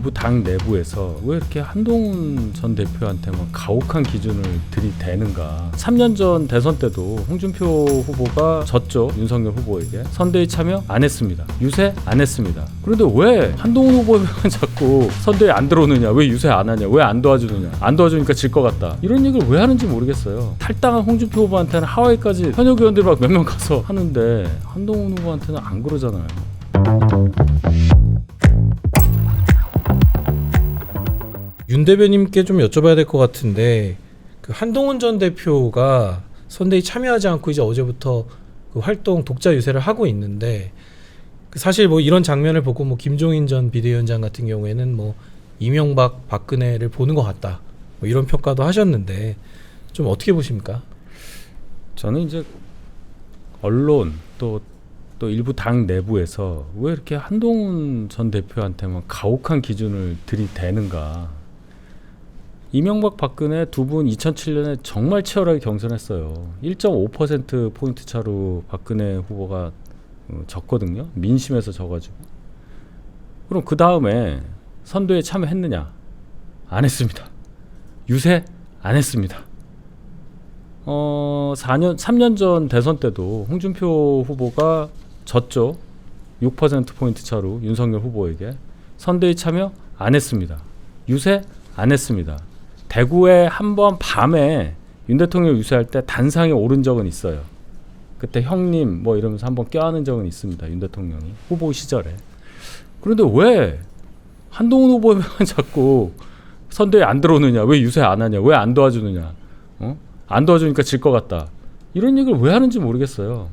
일부 당 내부에서 왜 이렇게 한동훈 전 대표한테만 가혹한 기준을 들이대는가? 3년 전 대선 때도 홍준표 후보가 졌죠 윤석열 후보에게 선대위 참여 안 했습니다. 유세 안 했습니다. 그런데 왜 한동훈 후보만 자꾸 선대위 안 들어오느냐? 왜 유세 안 하냐? 왜 안 도와주느냐? 안 도와주니까 질 것 같다. 이런 얘기를 왜 하는지 모르겠어요. 탈당한 홍준표 후보한테는 하와이까지 현역 의원들이 막몇 명 가서 하는데 한동훈 후보한테는 안 그러잖아요. 윤 대변님께 좀 여쭤봐야 될 것 같은데 그 한동훈 전 대표가 선대위 참여하지 않고 이제 어제부터 그 활동 독자 유세를 하고 있는데 그 사실 뭐 이런 장면을 보고 뭐 김종인 전 비대위원장 같은 경우에는 뭐 이명박 박근혜를 보는 것 같다 뭐 이런 평가도 하셨는데 좀 어떻게 보십니까? 저는 이제 언론 또또 일부 당 내부에서 왜 이렇게 한동훈 전 대표한테만 가혹한 기준을 들이대는가? 이명박 박근혜 두 분 2007년에 정말 치열하게 경선했어요. 1.5% 포인트 차로 박근혜 후보가 어, 졌거든요. 민심에서 져가지고. 그럼 그 다음에 선도에 참여했느냐? 안 했습니다. 유세 안 했습니다. 어 4년 3년 전 대선 때도 홍준표 후보가 졌죠. 6% 포인트 차로 윤석열 후보에게 선대위 참여 안 했습니다. 유세 안 했습니다. 대구에 한 번 밤에 윤 대통령 유세할 때 단상에 오른 적은 있어요. 그때 형님 뭐 이러면서 한번 껴안은 적은 있습니다. 윤 대통령이 후보 시절에. 그런데 왜 한동훈 후보만 자꾸 선대에 안 들어오느냐? 왜 유세 안 하냐? 왜 안 도와주느냐? 어? 안 도와주니까 질 것 같다. 이런 얘기를 왜 하는지 모르겠어요.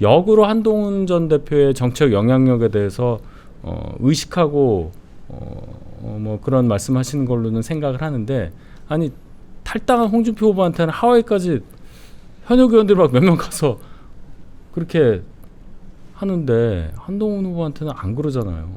역으로 한동훈 전 대표의 정책 영향력에 대해서 어, 의식하고 어, 어, 뭐 그런 말씀하시는 걸로는 생각을 하는데 아니 탈당한 홍준표 후보한테는 하와이까지 현역 의원들 막 몇 명 가서 그렇게 하는데 한동훈 후보한테는 안 그러잖아요.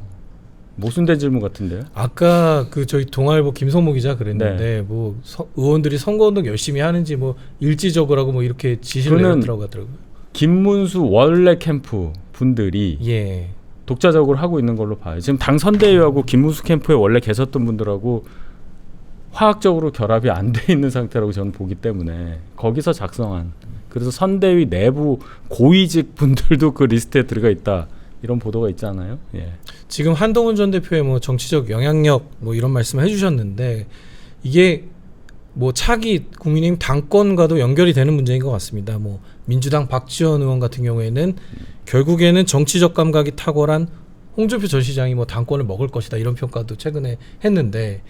모순된 질문 같은데. 아까 그 저희 동아일보 김성모 기자 그랬는데 뭐 서- 의원들이 선거운동 열심히 하는지 뭐 일지적으로 하고 뭐 이렇게 지시를 내렸더라고 하더라고요. 김문수 원래 캠프 분들이 예. 독자적으로 하고 있는 걸로 봐요. 지금 당 선대위하고 김문수 캠프에 원래 계셨던 분들하고 화학적으로 결합이 안 돼 있는 상태라고 저는 보기 때문에 거기서 작성한 그래서 선대위 내부 고위직 분들도 그 리스트에 들어가 있다 이런 보도가 있잖아요. 예. 지금 한동훈 전 대표의 뭐 정치적 영향력 뭐 이런 말씀을 해주셨는데 이게 뭐 차기 국민의힘 당권과도 연결이 되는 문제인 것 같습니다. 뭐 민주당 박지원 의원 같은 경우에는 결국에는 정치적 감각이 탁월한 홍준표 전 시장이 뭐 당권을 먹을 것이다 이런 평가도 최근에 했는데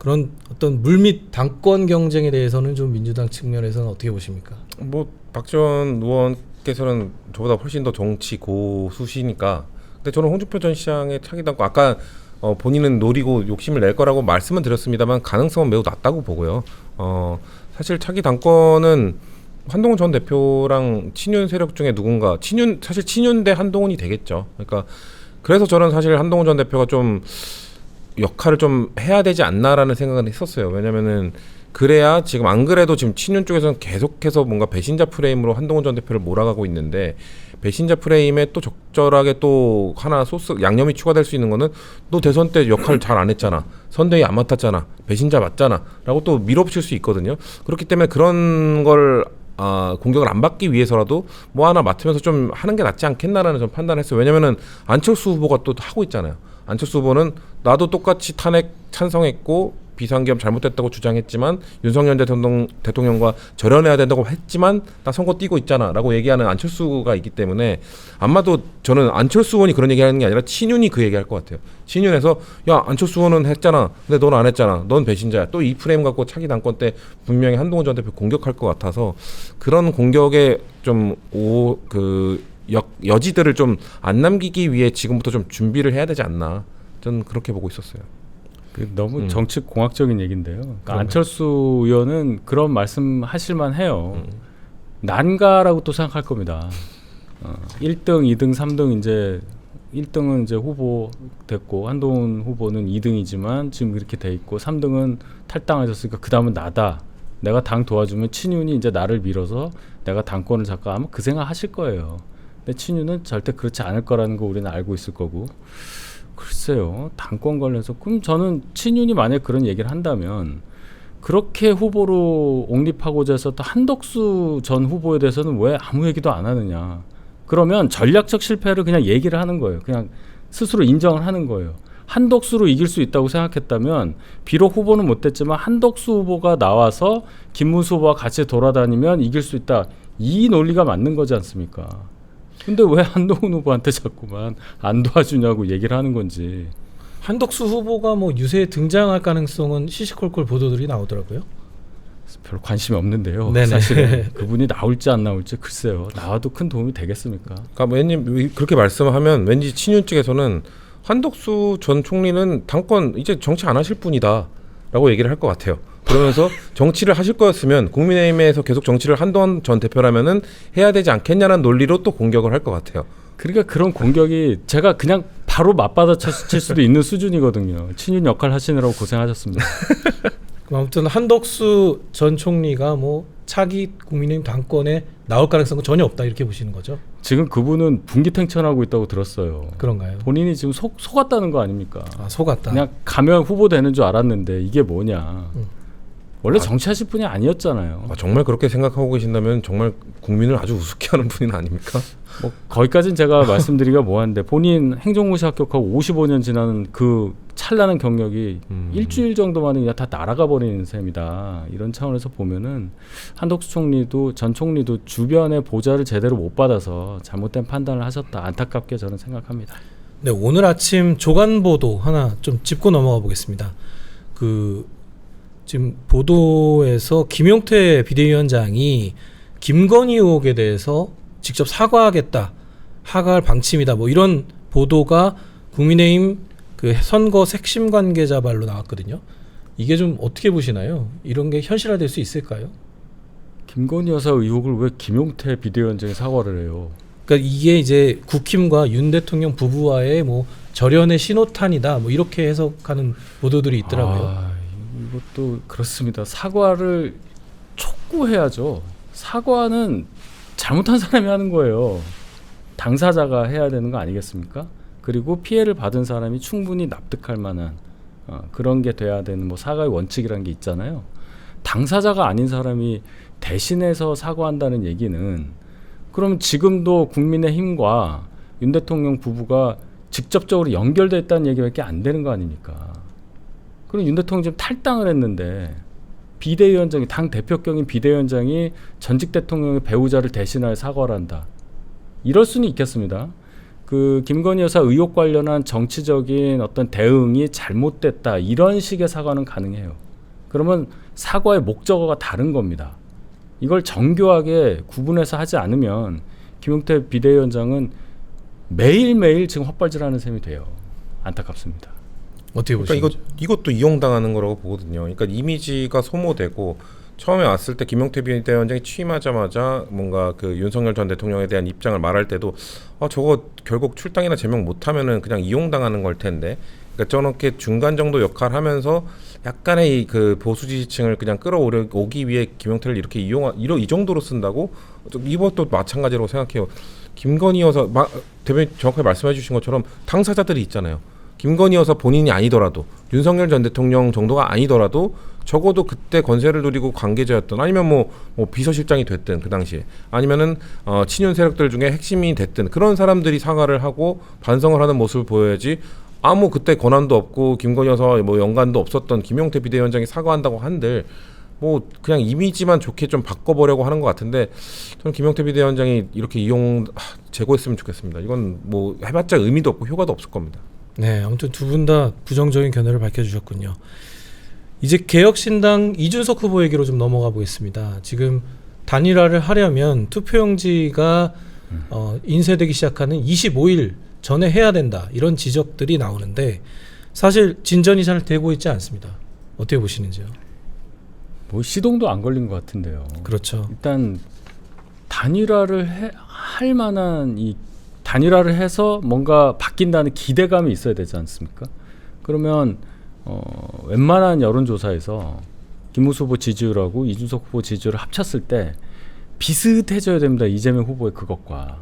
그런 어떤 물밑 당권 경쟁에 대해서는 좀 민주당 측면에서는 어떻게 보십니까? 뭐 박지원 의원께서는 저보다 훨씬 더 정치 고수시니까 근데 저는 홍준표 전 시장의 차기 당권 아까 어, 본인은 노리고 욕심을 낼 거라고 말씀은 드렸습니다만 가능성은 매우 낮다고 보고요. 어, 사실 차기 당권은 한동훈 전 대표랑 친윤 세력 중에 누군가 친윤 사실 친윤 대 한동훈이 되겠죠. 그러니까 그래서 저는 사실 한동훈 전 대표가 좀 역할을 좀 해야 되지 않나라는 생각을 했었어요. 왜냐면은 그래야 지금 안 그래도 지금 친윤 쪽에서는 계속해서 뭔가 배신자 프레임으로 한동훈 전 대표를 몰아가고 있는데 배신자 프레임에 또 적절하게 또 하나 소스 양념이 추가될 수 있는 거는 너 대선 때 역할 잘 안 했잖아. 선대위 안 맡았잖아. 배신자 맞잖아라고 또 밀어붙일 수 있거든요. 그렇기 때문에 그런 걸 아, 공격을 안 받기 위해서라도 뭐 하나 맡으면서 좀 하는 게 낫지 않겠나라는 좀 판단을 했어요. 왜냐면은 안철수 후보가 또 하고 있잖아요 안철수 후보는 나도 똑같이 탄핵 찬성했고 비상계엄 잘못됐다고 주장했지만 윤석열 대통령, 대통령과 절연해야 된다고 했지만 나 선거 뛰고 있잖아라고 얘기하는 안철수가 있기 때문에 아마도 저는 안철수 의원이 그런 얘기하는 게 아니라 친윤이 그 얘기할 것 같아요. 친윤에서 야 안철수 의원은 했잖아, 근데 넌 안 했잖아, 넌 배신자야. 또 이 프레임 갖고 차기 당권 때 분명히 한동훈 전 대표 공격할 것 같아서 그런 공격에 좀 오 그 여지들을 좀 안 남기기 위해 지금부터 좀 준비를 해야 되지 않나. 저는 그렇게 보고 있었어요. 그 너무 음. 정치 공학적인 얘기인데요. 그러니까. 안철수 의원은 그런 말씀 하실만 해요. 음. 난가라고 또 생각할 겁니다. 어, 1등, 2등, 3등 이제 1등은 이제 후보 됐고 한동훈 후보는 2등이지만 지금 이렇게 돼 있고 3등은 탈당하셨으니까 그 다음은 나다. 내가 당 도와주면 친윤이 이제 나를 밀어서 내가 당권을 잡고 아마 그 생각 하실 거예요. 친윤은 절대 그렇지 않을 거라는 거 우리는 알고 있을 거고 글쎄요. 당권 관련해서 그럼 저는 친윤이 만약 그런 얘기를 한다면 그렇게 후보로 옹립하고자 했었던 한덕수 전 후보에 대해서는 왜 아무 얘기도 안 하느냐. 그러면 전략적 실패를 그냥 얘기를 하는 거예요. 그냥 스스로 인정을 하는 거예요. 한덕수로 이길 수 있다고 생각했다면 비록 후보는 못 됐지만 한덕수 후보가 나와서 김문수 후보와 같이 돌아다니면 이길 수 있다. 이 논리가 맞는 거지 않습니까? 근데 왜 한동훈 후보한테 자꾸만 안 도와주냐고 얘기를 하는 건지. 한덕수 후보가 뭐 유세에 등장할 가능성은 시시콜콜 보도들이 나오더라고요. 별로 관심이 없는데요. 네네. 사실은 그분이 나올지 안 나올지 글쎄요. 나와도 큰 도움이 되겠습니까? 그러니까 왠지 그렇게 말씀하면 왠지 친윤 측에서는 한덕수 전 총리는 당권 이제 정치 안 하실 분이다라고 얘기를 할 것 같아요. 그러면서 정치를 하실 거였으면 국민의힘에서 계속 정치를 한동안 전 대표라면은 해야 되지 않겠냐는 논리로 또 공격을 할 것 같아요. 그러니까 그런 공격이 제가 그냥 바로 맞받아 칠 수도 있는 수준이거든요. 친윤 역할 하시느라고 고생하셨습니다. 아무튼 한덕수 전 총리가 뭐 차기 국민의힘 당권에 나올 가능성은 전혀 없다 이렇게 보시는 거죠? 지금 그분은 분기탱천하고 있다고 들었어요. 그런가요? 본인이 지금 속 속았다는 거 아닙니까? 아 속았다. 그냥 가면 후보 되는 줄 알았는데 이게 뭐냐. 음. 원래 아. 정치하실 분이 아니었잖아요. 아, 정말 그렇게 생각하고 계신다면 정말 국민을 아주 우습게 하는 분은 아닙니까? 뭐 거기까지는 제가 말씀드리기가 뭐한데 본인 행정고시 합격하고 55년 지나는 그 찬란한 경력이 음. 일주일 정도만에 그냥 다 날아가 버리는 셈이다. 이런 차원에서 보면은 한덕수 총리도 전 총리도 주변의 보좌를 제대로 못 받아서 잘못된 판단을 하셨다. 안타깝게 저는 생각합니다. 네 오늘 아침 조간 보도 하나 좀 짚고 넘어가 보겠습니다. 그 지금 보도에서 김용태 비대위원장이 김건희 의혹에 대해서 직접 사과하겠다, 하갈 방침이다, 뭐 이런 보도가 국민의힘 그 선거 핵심 관계자 발로 나왔거든요. 이게 좀 어떻게 보시나요? 이런 게 현실화될 수 있을까요? 김건희 여사 의혹을 왜 김용태 비대위원장이 사과를 해요? 그러니까 이게 이제 국힘과 윤 대통령 부부와의 뭐 절연의 신호탄이다, 뭐 이렇게 해석하는 보도들이 있더라고요. 아, 이것도 그렇습니다. 사과를 촉구해야죠. 사과는 잘못한 사람이 하는 거예요. 당사자가 해야 되는 거 아니겠습니까? 그리고 피해를 받은 사람이 충분히 납득할 만한 어, 그런 게 돼야 되는 뭐 사과의 원칙이라는 게 있잖아요. 당사자가 아닌 사람이 대신해서 사과한다는 얘기는 그럼 지금도 국민의 힘과 윤 대통령 부부가 직접적으로 연결됐다는 얘기밖에 안 되는 거 아닙니까? 그리고 윤 대통령 지금 탈당을 했는데 비대위원장이 당 대표격인 비대위원장이 전직 대통령의 배우자를 대신하여 사과를 한다. 이럴 수는 있겠습니다. 그 김건희 여사 의혹 관련한 정치적인 어떤 대응이 잘못됐다 이런 식의 사과는 가능해요. 그러면 사과의 목적어가 다른 겁니다. 이걸 정교하게 구분해서 하지 않으면 김용태 비대위원장은 매일매일 지금 헛발질하는 셈이 돼요. 안타깝습니다. 어떻게 그러니까 보시죠? 이거 이것도 이용당하는 거라고 보거든요. 그러니까 이미지가 소모되고 처음에 왔을 때 김용태 비대위원장이 취임하자마자 뭔가 그 윤석열 전 대통령에 대한 입장을 말할 때도 아 저거 결국 출당이나 제명 못하면은 그냥 이용당하는 걸 텐데 그러니까 저렇게 중간 정도 역할 하면서 약간의 이그 보수 지지층을 그냥 끌어오기 위해 김용태를 이렇게 이용 이러 이 정도로 쓴다고 이것도 마찬가지라고 생각해요. 김건희 여사 마, 대변인 정확하게 말씀해 주신 것처럼 당사자들이 있잖아요. 김건희 여사 본인이 아니더라도 윤석열 전 대통령 정도가 아니더라도 적어도 그때 권세를 누리고 관계자였던 아니면 뭐, 뭐 비서실장이 됐든 그 당시에 아니면은 어, 친윤 세력들 중에 핵심이 됐든 그런 사람들이 사과를 하고 반성을 하는 모습을 보여야지 아무 그때 권한도 없고 김건희 여사 뭐 연관도 없었던 김용태 비대위원장이 사과한다고 한들 뭐 그냥 이미지만 좋게 좀 바꿔보려고 하는 것 같은데 저는 김용태 비대위원장이 이렇게 이용 하, 제고했으면 좋겠습니다. 이건 뭐 해봤자 의미도 없고 효과도 없을 겁니다. 네, 아무튼 두 분 다 부정적인 견해를 밝혀주셨군요. 이제 개혁신당 이준석 후보 얘기로 좀 넘어가 보겠습니다. 지금 단일화를 하려면 투표용지가 어, 인쇄되기 시작하는 25일 전에 해야 된다 이런 지적들이 나오는데 사실 진전이 잘 되고 있지 않습니다. 어떻게 보시는지요? 뭐 시동도 안 걸린 것 같은데요. 그렇죠. 일단 단일화를 해, 할 만한 이 단일화를 해서 뭔가 바뀐다는 기대감이 있어야 되지 않습니까? 그러면 어, 웬만한 여론조사에서 김무수 후보 지지율하고 이준석 후보 지지율을 합쳤을 때 비슷해져야 됩니다. 이재명 후보의 그것과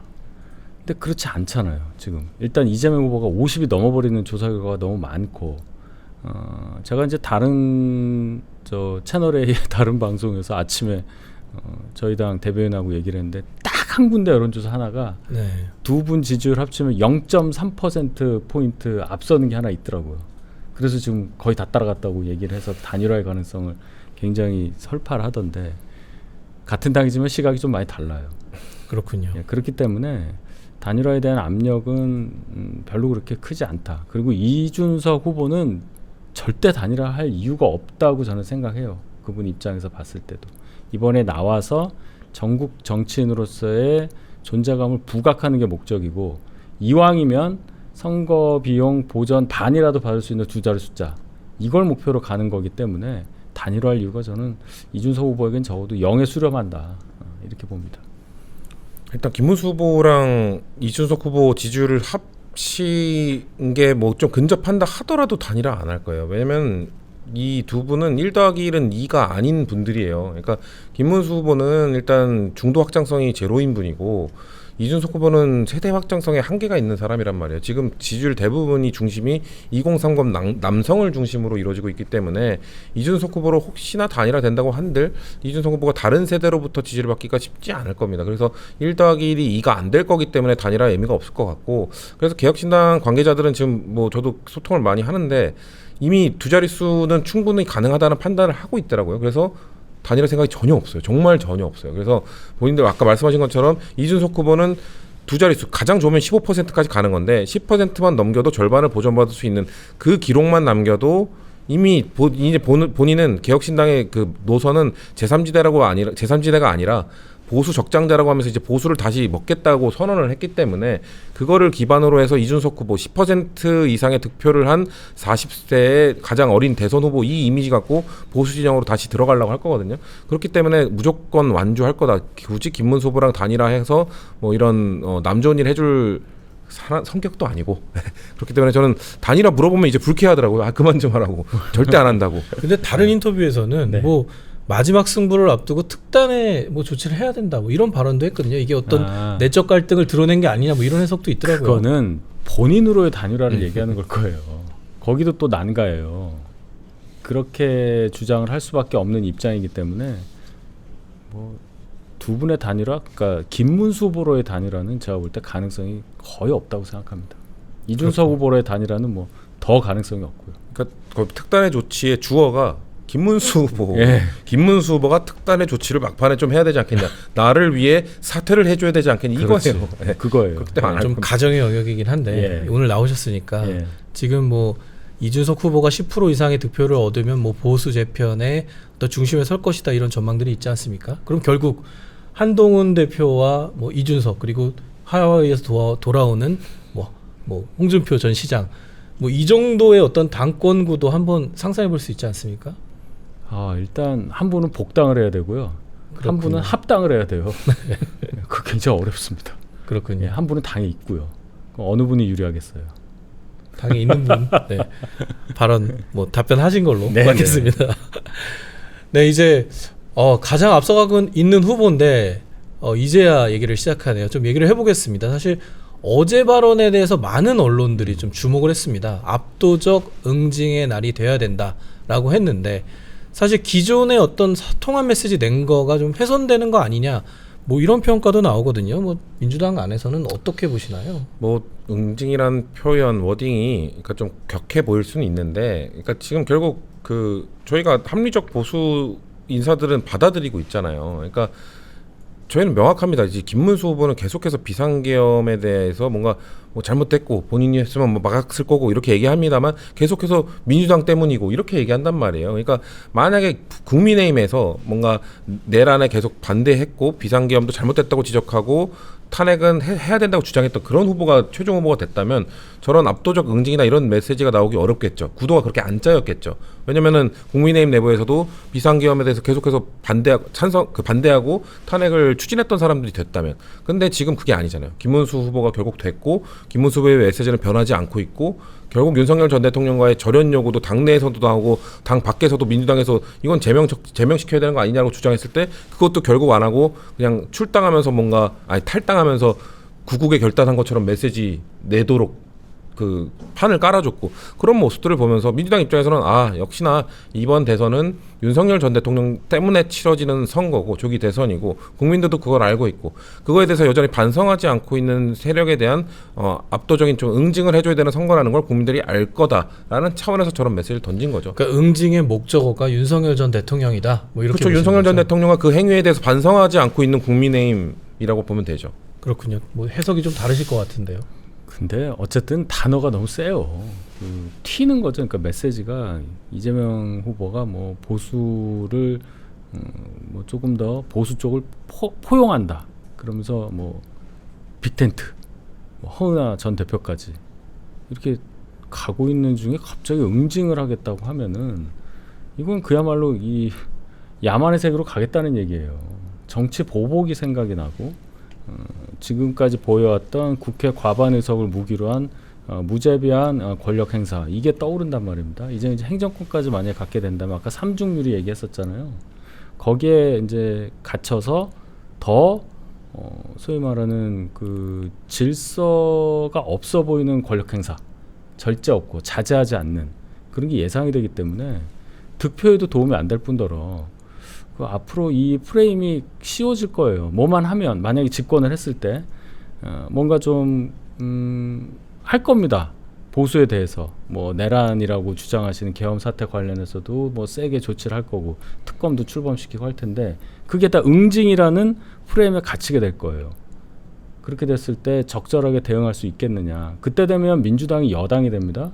근데 그렇지 않잖아요. 지금 일단 이재명 후보가 50이 넘어버리는 조사 결과가 너무 많고 어, 제가 이제 다른 저 채널의 다른 방송에서 아침에 어, 저희 당 대변인하고 얘기를 했는데 딱 한 군데 여론조사 하나가 네. 두분 지지율 합치면 0.3% 포인트 앞서는 게 하나 있더라고요. 그래서 지금 거의 다 따라갔다고 얘기를 해서 단일화의 가능성을 굉장히 설파를 하던데 같은 당이지만 시각이 좀 많이 달라요. 그렇군요. 예, 그렇기 때문에 단일화에 대한 압력은 음, 별로 그렇게 크지 않다. 그리고 이준석 후보는 절대 단일화 할 이유가 없다고 저는 생각해요. 그분 입장에서 봤을 때도 이번에 나와서 전국 정치인으로서의 존재감을 부각하는 게 목적이고 이왕이면 선거 비용 보전 반이라도 받을 수 있는 두 자리 숫자 이걸 목표로 가는 거기 때문에 단일화할 이유가 저는 이준석 후보에겐 적어도 0에 수렴한다 어, 이렇게 봅니다. 일단 김문수 후보랑 이준석 후보 지지율을 합친 게 뭐 좀 근접한다 하더라도 단일화 안 할 거예요. 왜냐면 이 두 분은 1 더하기 1은 2가 아닌 분들이에요. 그러니까 김문수 후보는 일단 중도 확장성이 제로인 분이고 이준석 후보는 세대 확장성에 한계가 있는 사람이란 말이에요. 지금 지지율 대부분이 중심이 2030 남, 남성을 중심으로 이루어지고 있기 때문에 이준석 후보로 혹시나 단일화 된다고 한들 이준석 후보가 다른 세대로부터 지지를 받기가 쉽지 않을 겁니다. 그래서 1 더하기 1이 2가 안 될 거기 때문에 단일화 의미가 없을 것 같고 그래서 개혁신당 관계자들은 지금 뭐 저도 소통을 많이 하는데 이미 두 자릿수는 충분히 가능하다는 판단을 하고 있더라고요. 그래서 단일화 생각이 전혀 없어요. 정말 전혀 없어요. 그래서 본인들 아까 말씀하신 것처럼 이준석 후보는 두 자릿수 가장 좋으면 15%까지 가는 건데 10%만 넘겨도 절반을 보전받을 수 있는 그 기록만 남겨도 이미 본, 이제 본, 본인은 개혁신당의 그 노선은 제3지대라고 아니라 제3지대가 아니라 보수 적장자라고 하면서 이제 보수를 다시 먹겠다고 선언을 했기 때문에 그거를 기반으로 해서 이준석 후보 10% 이상의 득표를 한 40세의 가장 어린 대선 후보 이 이미지 갖고 보수 진영으로 다시 들어가려고 할 거거든요. 그렇기 때문에 무조건 완주할 거다. 굳이 김문수 후보랑 단일화해서 뭐 이런 어, 남 좋은 일 해줄 사람 성격도 아니고 그렇기 때문에 저는 단일화 물어보면 이제 불쾌하더라고요. 아 그만 좀 하라고 절대 안 한다고. 근데 다른 인터뷰에서는 네. 뭐 마지막 승부를 앞두고 특단의 뭐 조치를 해야 된다 뭐 이런 발언도 했거든요. 이게 어떤 아. 내적 갈등을 드러낸 게 아니냐 뭐 이런 해석도 있더라고요. 그거는 본인으로의 단일화를 음. 얘기하는 걸 거예요. 거기도 또 난가예요. 그렇게 주장을 할 수밖에 없는 입장이기 때문에 뭐 두 분의 단일화, 그러니까 김문수 후보로의 단일화는 제가 볼 때 가능성이 거의 없다고 생각합니다. 이준석 그렇죠. 후보로의 단일화는 뭐 더 가능성이 없고요. 그러니까 그 특단의 조치의 주어가 김문수 후보. 예. 김문수 후보가 특단의 조치를 막판에 좀 해야 되지 않겠냐. 나를 위해 사퇴를 해줘야 되지 않겠냐. 그렇지. 이거예요. 예. 그거예요. 그렇기 때문에 안할 좀 겁니다. 가정의 영역이긴 한데 예. 오늘 나오셨으니까 예. 지금 뭐 이준석 후보가 10% 이상의 득표를 얻으면 뭐 보수 재편의 어떤 중심에 설 것이다 이런 전망들이 있지 않습니까? 그럼 결국 한동훈 대표와 뭐 이준석 그리고 하와이에서 도와, 돌아오는 뭐, 뭐 홍준표 전 시장 뭐 이 정도의 어떤 당권 구도 한번 상상해 볼 수 있지 않습니까? 아 일단 한 분은 복당을 해야 되고요. 한 그렇군요. 분은 합당을 해야 돼요. 그 굉장히 어렵습니다. 그렇군요. 예, 한 분은 당에 있고요. 어느 분이 유리하겠어요? 당에 있는 분 네. 발언 뭐 답변하신 걸로 네, 받겠습니다. 네 이제 어, 가장 앞서가고 있는 후보인데 어, 이제야 얘기를 시작하네요. 좀 얘기를 해보겠습니다. 사실 어제 발언에 대해서 많은 언론들이 좀 주목을 했습니다. 압도적 응징의 날이 돼야 된다라고 했는데 사실 기존의 어떤 사- 통합 메시지 낸 거가 좀 훼손되는 거 아니냐 뭐 이런 평가도 나오거든요. 뭐 민주당 안에서는 어떻게 보시나요? 뭐 응징이란 표현 워딩이 그러니까 좀 격해 보일 수는 있는데 그러니까 지금 결국 그 저희가 합리적 보수 인사들은 받아들이고 있잖아요. 그러니까 저희는 명확합니다. 이제 김문수 후보는 계속해서 비상계엄에 대해서 뭔가 뭐 잘못됐고 본인이 했으면 뭐 막았을 거고 이렇게 얘기합니다만 계속해서 민주당 때문이고 이렇게 얘기한단 말이에요. 그러니까 만약에 국민의힘에서 뭔가 내란에 계속 반대했고 비상계엄도 잘못됐다고 지적하고 탄핵은 해, 해야 된다고 주장했던 그런 후보가 최종 후보가 됐다면 저런 압도적 응징이나 이런 메시지가 나오기 어렵겠죠. 구도가 그렇게 안 짜였겠죠. 왜냐면은 국민의힘 내부에서도 비상계엄에 대해서 계속해서 반대 찬성 그 반대하고 탄핵을 추진했던 사람들이 됐다면. 근데 지금 그게 아니잖아요. 김문수 후보가 결국 됐고 김문수 후보의 메시지는 변하지 않고 있고 결국 윤석열 전 대통령과의 절연 요구도 당내에서도 나오고 당 밖에서도 민주당에서 이건 제명 제명시켜야 되는 거 아니냐고 주장했을 때 그것도 결국 안 하고 그냥 출당하면서 뭔가 아니 탈당하면서 구국에 결단한 것처럼 메시지 내도록 그 판을 깔아줬고 그런 모습들을 보면서 민주당 입장에서는 아 역시나 이번 대선은 윤석열 전 대통령 때문에 치러지는 선거고 조기 대선이고 국민들도 그걸 알고 있고 그거에 대해서 여전히 반성하지 않고 있는 세력에 대한 어, 압도적인 좀 응징을 해줘야 되는 선거라는 걸 국민들이 알 거다라는 차원에서 저런 메시지를 던진 거죠. 그러니까 응징의 목적어가 윤석열 전 대통령이다. 뭐 이렇게 그렇죠. 윤석열 전? 대통령과 그 행위에 대해서 반성하지 않고 있는 국민의힘이라고 보면 되죠. 그렇군요. 뭐 해석이 좀 다르실 것 같은데요. 근데 어쨌든 단어가 너무 세요. 그 튀는 거죠. 그러니까 메시지가 이재명 후보가 뭐 보수를 음, 뭐 조금 더 보수 쪽을 포, 포용한다. 그러면서 뭐 빅텐트, 뭐 허은하 전 대표까지 이렇게 가고 있는 중에 갑자기 응징을 하겠다고 하면은 이건 그야말로 이 야만의 세계로 가겠다는 얘기예요. 정치 보복이 생각이 나고 어, 지금까지 보여왔던 국회 과반 의석을 무기로 한 어, 무제비한 어, 권력 행사 이게 떠오른단 말입니다. 이제 이제 행정권까지 만약에 갖게 된다면 아까 삼중률이 얘기했었잖아요. 거기에 이제 갇혀서 더 어, 소위 말하는 그 질서가 없어 보이는 권력 행사 절제 없고 자제하지 않는 그런 게 예상이 되기 때문에 득표에도 도움이 안 될 뿐더러 그 앞으로 이 프레임이 씌워질 거예요. 뭐만 하면 만약에 집권을 했을 때 어, 뭔가 좀 음, 할 겁니다. 보수에 대해서 뭐 내란이라고 주장하시는 계엄 사태 관련해서도 뭐 세게 조치를 할 거고 특검도 출범시키고 할 텐데 그게 다 응징이라는 프레임에 갇히게 될 거예요. 그렇게 됐을 때 적절하게 대응할 수 있겠느냐. 그때 되면 민주당이 여당이 됩니다.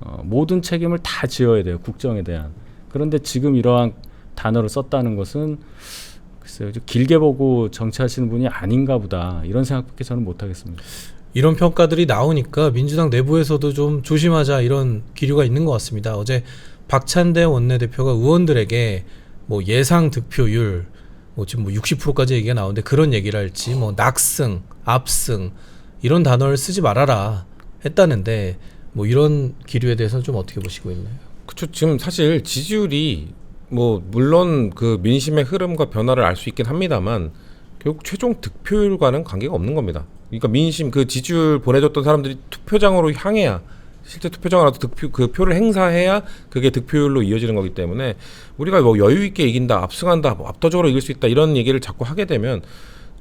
어, 모든 책임을 다 지어야 돼요. 국정에 대한. 그런데 지금 이러한 단어를 썼다는 것은 글쎄요. 좀 길게 보고 정치하시는 분이 아닌가 보다. 이런 생각밖에 저는 못 하겠습니다. 이런 평가들이 나오니까 민주당 내부에서도 좀 조심하자 이런 기류가 있는 것 같습니다. 어제 박찬대 원내대표가 의원들에게 뭐 예상 득표율 뭐 지금 뭐 60%까지 얘기가 나오는데 그런 얘기를 할지 뭐 낙승, 압승 이런 단어를 쓰지 말아라 했다는데 뭐 이런 기류에 대해서는 좀 어떻게 보시고 있나요? 그렇죠. 지금 사실 지지율이 뭐 물론 그 민심의 흐름과 변화를 알 수 있긴 합니다만 결국 최종 득표율과는 관계가 없는 겁니다. 그러니까 민심 그 지지율 보내줬던 사람들이 투표장으로 향해야 실제 투표장을 와서 득표 그 표를 행사해야 그게 득표율로 이어지는 거기 때문에 우리가 뭐 여유 있게 이긴다, 압승한다, 뭐 압도적으로 이길 수 있다 이런 얘기를 자꾸 하게 되면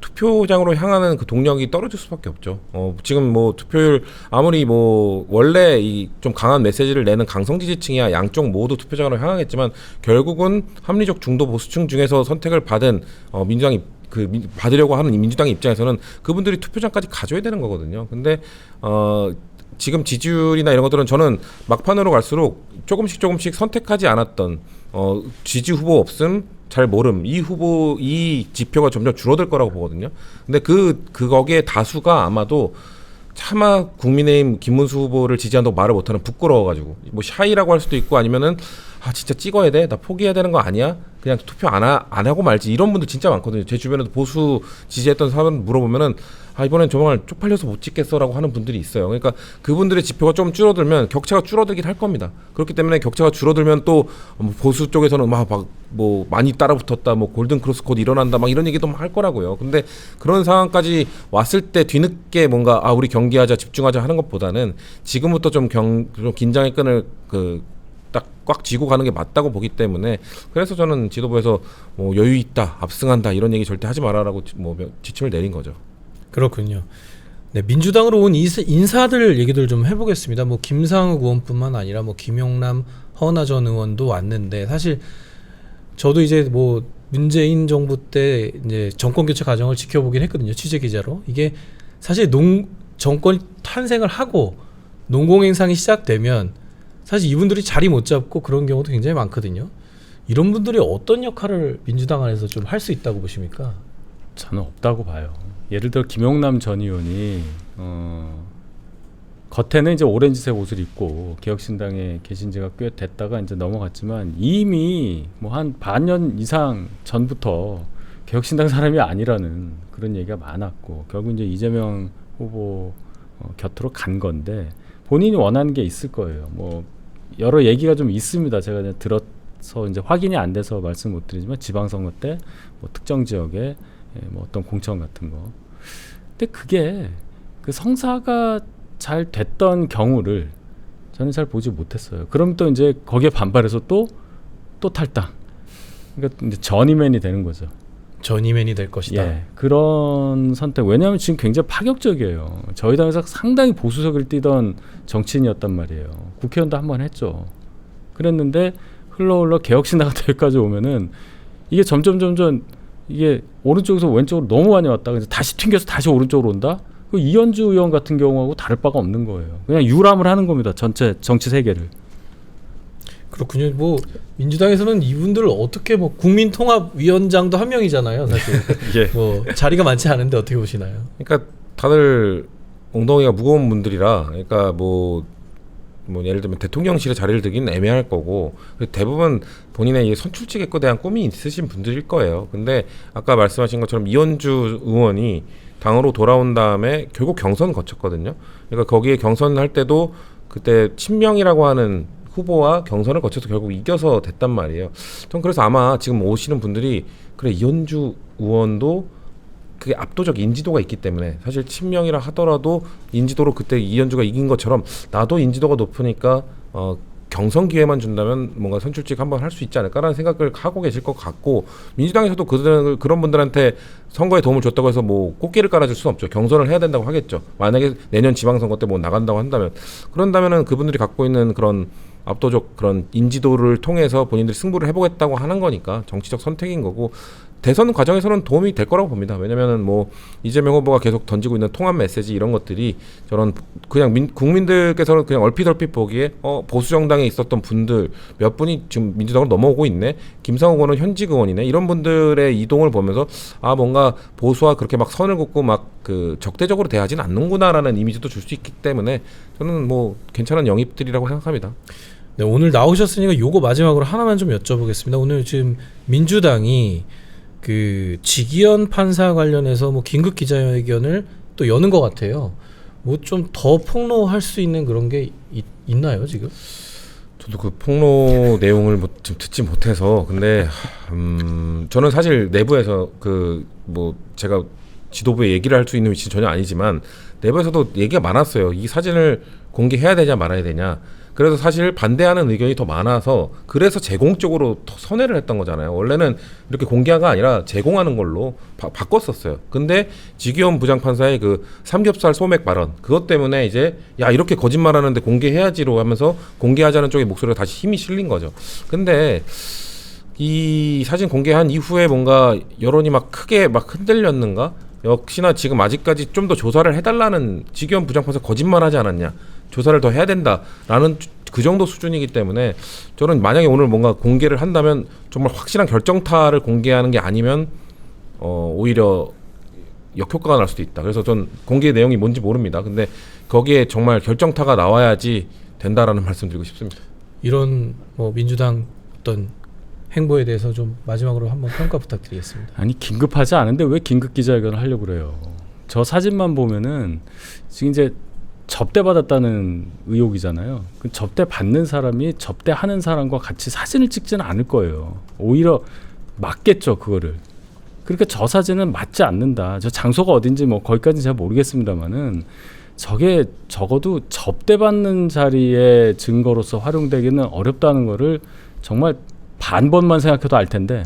투표장으로 향하는 그 동력이 떨어질 수밖에 없죠. 어, 지금 뭐 투표율 아무리 뭐 원래 이 좀 강한 메시지를 내는 강성 지지층이야 양쪽 모두 투표장으로 향하겠지만 결국은 합리적 중도 보수층 중에서 선택을 받은 어, 민주당이 그 민- 받으려고 하는 이 민주당의 입장에서는 그분들이 투표장까지 가져야 되는 거거든요. 근데 어 지금 지지율이나 이런 것들은 저는 막판으로 갈수록 조금씩 조금씩 선택하지 않았던 어 지지 후보 없음 잘 모름 이 후보 이 지표가 점점 줄어들 거라고 보거든요. 근데 그 그거기에 다수가 아마도 차마 국민의힘 김문수 후보를 지지한다고 말을 못하는 부끄러워가지고 뭐 샤이라고 할 수도 있고 아니면은 아 진짜 찍어야 돼? 나 포기해야 되는 거 아니야? 그냥 투표 안, 하, 안 하고 말지. 이런 분들 진짜 많거든요. 제 주변에도 보수 지지했던 사람 물어보면은 아 이번엔 정말 쪽팔려서 못 찍겠어라고 하는 분들이 있어요. 그러니까 그분들의 지표가 좀 줄어들면 격차가 줄어들긴 할 겁니다. 그렇기 때문에 격차가 줄어들면 또뭐 보수 쪽에서는 막 뭐 많이 따라붙었다 뭐 골든 크로스 곧 일어난다 막 이런 얘기도 할 거라고요. 근데 그런 상황까지 왔을 때 뒤늦게 뭔가 아 우리 경기하자 집중하자 하는 것보다는 지금부터 좀 경 좀 긴장의 끈을 그 딱 꽉 쥐고 가는 게 맞다고 보기 때문에 그래서 저는 지도부에서 뭐 여유 있다 압승한다 이런 얘기 절대 하지 지- 뭐 명- 지침을 내린 거죠. 그렇군요. 네, 민주당으로 온 인사들 얘기들 좀 해보겠습니다. 뭐 김상욱 의원뿐만 아니라 뭐 김용남, 허나 전 의원도 왔는데 사실 저도 이제 뭐 문재인 정부 때 이제 정권 교체 과정을 지켜보긴 했거든요. 취재 기자로 이게 사실 농 정권이 탄생을 하고 농공행상이 시작되면 사실 이분들이 자리 못 잡고 그런 경우도 굉장히 많거든요. 이런 분들이 어떤 역할을 민주당 안에서 좀 할 수 있다고 보십니까? 저는 없다고 봐요. 예를 들어 김용남 전 의원이 어, 겉에는 이제 오렌지색 옷을 입고 개혁신당에 계신 지가 꽤 됐다가 이제 넘어갔지만 이미 뭐 한 반년 이상 전부터 개혁신당 사람이 아니라는 그런 얘기가 많았고 결국 이제 이재명 후보 어, 곁으로 간 건데 본인이 원하는 게 있을 거예요. 뭐 여러 얘기가 좀 있습니다. 제가 그냥 들어서 이제 확인이 안 돼서 말씀 못 드리지만 지방선거 때 뭐 특정 지역에 예, 뭐 어떤 공천 같은 거. 근데 그게 그 성사가 잘 됐던 경우를 저는 잘 보지 못했어요. 그럼 또 이제 거기에 반발해서 또 또 탈당. 그러니까 이제 전이맨이 되는 거죠. 전이맨이 될 것이다. 예, 그런 선택. 왜냐하면 지금 굉장히 파격적이에요. 저희 당에서 상당히 보수석을 띠던 정치인이었단 말이에요. 국회의원도 한 번 했죠. 그랬는데 흘러 흘러 개혁신당가 여기까지 오면은 이게 점점 점점 이게 오른쪽에서 왼쪽으로 너무 많이 왔다가 이제 다시 튕겨서 다시 오른쪽으로 온다. 그 이현주 의원 같은 경우하고 다를 바가 없는 거예요. 그냥 유람을 하는 겁니다. 전체 정치 세계를. 그렇군요. 뭐 민주당에서는 이분들을 어떻게 뭐 국민통합위원장도 한 명이잖아요, 사실. 예. 뭐 자리가 많지 않은데 어떻게 보시나요? 그러니까 다들 엉덩이가 무거운 분들이라 그러니까 뭐, 뭐 예를 들면 대통령실에 자리를 들기는 애매할 거고 대부분 본인의 이 선출직에 대한 꿈이 있으신 분들일 거예요. 근데 아까 말씀하신 것처럼 이현주 의원이 당으로 돌아온 다음에 결국 경선 거쳤거든요. 그러니까 거기에 경선할 때도 그때 친명이라고 하는 후보와 경선을 거쳐서 결국 이겨서 됐단 말이에요. 전 그래서 아마 지금 오시는 분들이 그래 이현주 의원도 그게 압도적 인지도가 있기 때문에 사실 친명이라 하더라도 인지도로 그때 이현주가 이긴 것처럼 나도 인지도가 높으니까 어 경선 기회만 준다면 뭔가 선출직 한번 할 수 있지 않을까라는 생각을 하고 계실 것 같고 민주당에서도 그 그런 분들한테 선거에 도움을 줬다고 해서 뭐 꽃게를 깔아줄 수는 없죠. 경선을 해야 된다고 하겠죠. 만약에 내년 지방선거 때 뭐 나간다고 한다면. 그런다면은 그분들이 갖고 있는 그런 압도적 그런 인지도를 통해서 본인들이 승부를 해보겠다고 하는 거니까 정치적 선택인 거고 대선 과정에서는 도움이 될 거라고 봅니다. 왜냐면은 뭐 이재명 후보가 계속 던지고 있는 통합 메시지 이런 것들이 저런 그냥 민, 국민들께서는 그냥 얼핏얼핏 보기에 어 보수 정당에 있었던 분들 몇 분이 지금 민주당으로 넘어오고 있네. 김상욱 의원은 현직 의원이네. 이런 분들의 이동을 보면서 아 뭔가 보수와 그렇게 막 선을 긋고 막 그 적대적으로 대하진 않는구나라는 이미지도 줄 수 있기 때문에 저는 뭐 괜찮은 영입들이라고 생각합니다. 네, 오늘 나오셨으니까 요거 마지막으로 하나만 좀 여쭤보겠습니다. 오늘 지금 민주당이 그 지기현 판사 관련해서 뭐 긴급 기자회견을 또 여는 것 같아요. 뭐 좀 더 폭로할 수 있는 그런 게 있, 있나요 지금? 저도 그 폭로 내용을 뭐좀 듣지 못해서 근데 음 저는 사실 내부에서 그 뭐 제가 지도부에 얘기를 할 수 있는 위치는 전혀 아니지만 내부에서도 얘기가 많았어요. 이 사진을 공개해야 되냐 말아야 되냐. 그래서 사실 반대하는 의견이 더 많아서 그래서 제공적으로 더 선회를 했던 거잖아요. 원래는 이렇게 공개가 아니라 제공하는 걸로 바, 바꿨었어요. 근데 지기현 부장판사의 그 삼겹살 소맥 발언 그것 때문에 이제 야 이렇게 거짓말하는데 공개해야지로 하면서 공개하자는 쪽의 목소리가 다시 힘이 실린 거죠. 근데 이 사진 공개한 이후에 뭔가 여론이 막 크게 막 흔들렸는가? 역시나 지금 아직까지 좀 더 조사를 해달라는 지기현 부장판사 거짓말하지 않았냐? 조사를 더 해야 된다라는 그 정도 수준이기 때문에 저는 만약에 오늘 뭔가 공개를 한다면 정말 확실한 결정타를 공개하는 게 아니면 어 오히려 역효과가 날 수도 있다. 그래서 전 공개 내용이 뭔지 모릅니다. 근데 거기에 정말 결정타가 나와야지 된다라는 말씀드리고 싶습니다. 이런 뭐 민주당 어떤 행보에 대해서 좀 마지막으로 한번 평가 부탁드리겠습니다. 아니 긴급하지 않은데 왜 긴급 기자회견을 하려고 그래요? 저 사진만 보면은 지금 이제 접대 받았다는 의혹이잖아요. 그 접대 받는 사람이 접대하는 사람과 같이 사진을 찍지는 않을 거예요. 오히려 맞겠죠 그거를. 그러니까 저 사진은 맞지 않는다. 저 장소가 어딘지 뭐 거기까지는 잘 모르겠습니다만은 저게 적어도 접대받는 자리의 증거로서 활용되기는 어렵다는 거를 정말 반 번만 생각해도 알 텐데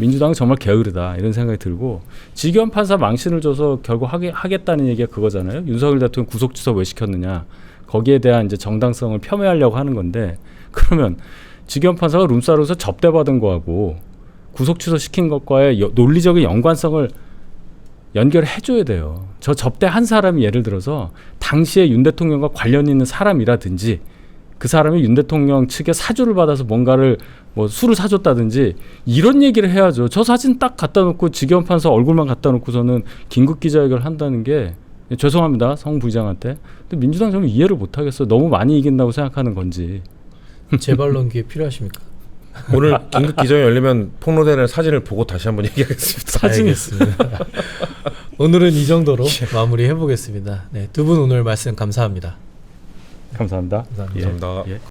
민주당은 정말 게으르다 이런 생각이 들고 지기현 판사 망신을 줘서 결국 하게, 하겠다는 얘기가 그거잖아요. 윤석열 대통령 구속 취소 왜 시켰느냐 거기에 대한 이제 정당성을 폄훼하려고 하는 건데 그러면 지기현 판사가 룸사로서 접대받은 거하고 구속 취소 시킨 것과의 여- 논리적인 연관성을 연결해 줘야 돼요. 저 접대 한 사람이 예를 들어서 당시에 윤 대통령과 관련 있는 사람이라든지 그 사람이 윤 대통령 측에 사주를 받아서 뭔가를 뭐 술을 사줬다든지 이런 얘기를 해야죠. 저 사진 딱 갖다 놓고 지기현 판사 얼굴만 갖다 놓고서는 긴급 기자회견을 한다는 게 죄송합니다 성 부의장한테. 근데 민주당 좀 이해를 못 하겠어. 너무 많이 이긴다고 생각하는 건지. 재발론 기회 필요하십니까? 오늘 긴급 기자회 열리면 폭로되는 사진을 보고 다시 한번 얘기하겠습니다. 사진이 알겠습니다. 오늘은 이 정도로 마무리해 보겠습니다. 네, 두 분 오늘 말씀 감사합니다. 감사합니다. 감사합니다. 예. 감사합니다. 예.